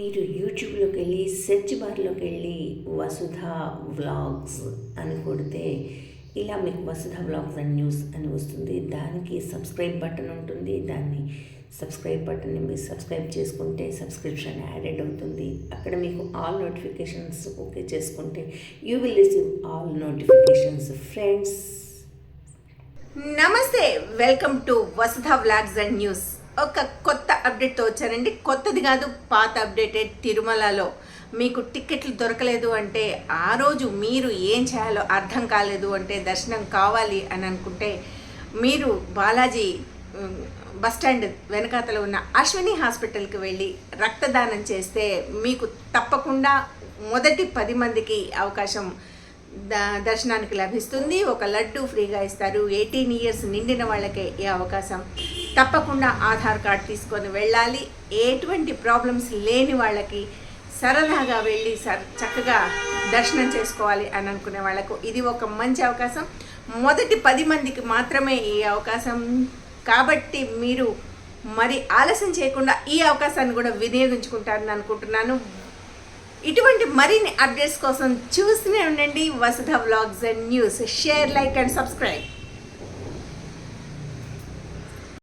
మీరు యూట్యూబ్లోకి వెళ్ళి సెర్చ్ బార్లోకి వెళ్ళి వసుధ వ్లాగ్స్ అని కొడితే ఇలా మీకు వసుధ వ్లాగ్స్ అండ్ న్యూస్ అని వస్తుంది. దానికి సబ్స్క్రైబ్ బటన్ ఉంటుంది. దాన్ని సబ్స్క్రైబ్ బటన్ని మీరు సబ్స్క్రైబ్ చేసుకుంటే సబ్స్క్రిప్షన్ యాడెడ్ అవుతుంది. అక్కడ మీకు ఆల్ నోటిఫికేషన్స్ ఓకే చేసుకుంటే you will receive all notifications. Friends నమస్తే welcome to Vasudha vlogs and news. ఒక కొత్త అప్డేట్తో వచ్చానండి. కొత్తది కాదు పాత అప్డేటెడ్ తిరుమలలో. మీకు టిక్కెట్లు దొరకలేదు అంటే ఆ రోజు మీరు ఏం చేయాలో అర్థం కాలేదు అంటే దర్శనం కావాలి అని అనుకుంటే మీరు బాలాజీ బస్టాండ్ బస్ స్టాండ్ వెనకాతల ఉన్న అశ్విని హాస్పిటల్కి వెళ్ళి రక్తదానం చేస్తే మీకు తప్పకుండా మొదటి పది మందికి అవకాశం ద- దర్శనానికి లభిస్తుంది. ఒక లడ్డు ఫ్రీగా ఇస్తారు. ఎయిటీన్ ఇయర్స్ నిండిన వాళ్ళకే ఈ అవకాశం. తప్పకుండా ఆధార్ కార్డ్ తీసుకొని వెళ్ళాలి. ఎటువంటి ప్రాబ్లమ్స్ లేని వాళ్ళకి సరదాగా వెళ్ళి సర్ చక్కగా దర్శనం చేసుకోవాలి అని అనుకునే వాళ్ళకు ఇది ఒక మంచి అవకాశం. మొదటి పది మందికి మాత్రమే ఈ అవకాశం. కాబట్టి మీరు మరి ఆలస్యం చేయకుండా ఈ అవకాశాన్ని కూడా వినియోగించుకుంటారని అనుకుంటున్నాను. ఇటువంటి మరిన్ని అప్డేట్స్ కోసం చూస్తూనే ఉండండి. Vasudha vlogs and news. Share like and subscribe.